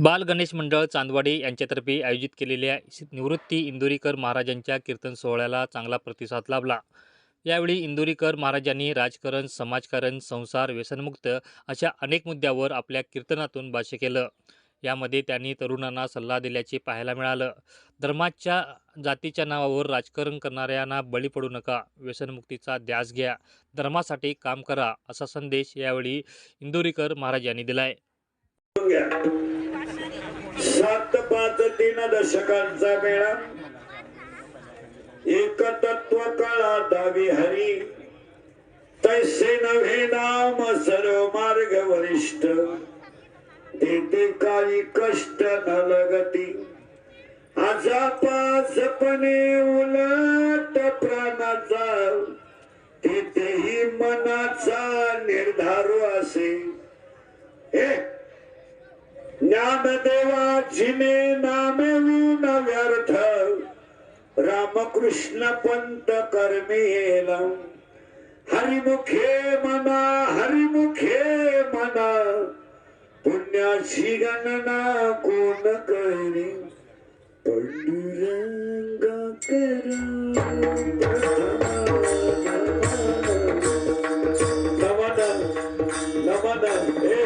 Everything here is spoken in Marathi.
बाल गणेश मंडळ चांदवाडी यांच्यातर्फे आयोजित केलेल्या निवृत्ती इंदोरीकर महाराजांच्या कीर्तन सोहळ्याला चांगला प्रतिसाद लाभला. यावेळी इंदोरीकर महाराजांनी राजकारण समाजकारण संसार व्यसनमुक्त अशा अनेक मुद्द्यावर आपल्या कीर्तनातून भाष्य केलं. यामध्ये त्यांनी तरुणांना सल्ला दिल्याचे पाहायला मिळालं. धर्माच्या जातीच्या नावावर राजकारण करणाऱ्यांना बळी पडू नका व्यसनमुक्तीचा ध्यास घ्या धर्मासाठी काम करा असा संदेश यावेळी इंदोरीकर महाराज यांनी दिलाय. पाच तीन दशकांचा मेळा. एक तत्व कळा दावी हरी. तैसे नव्हे नाम सर्व मार्ग वरिष्ठ. देते काही कष्ट न लगती आजापासपणे उलट प्राणाचा. तेथेही मनाचा निर्धार असे. हे ज्ञानदेवाचिने नामवीन व्यर्थ रामकृष्ण पंत कर्मेल हरिमुखे मना हरिमुखे मना पुण्याची गणना कोण करी. पंडुरंग नमन नमन हे.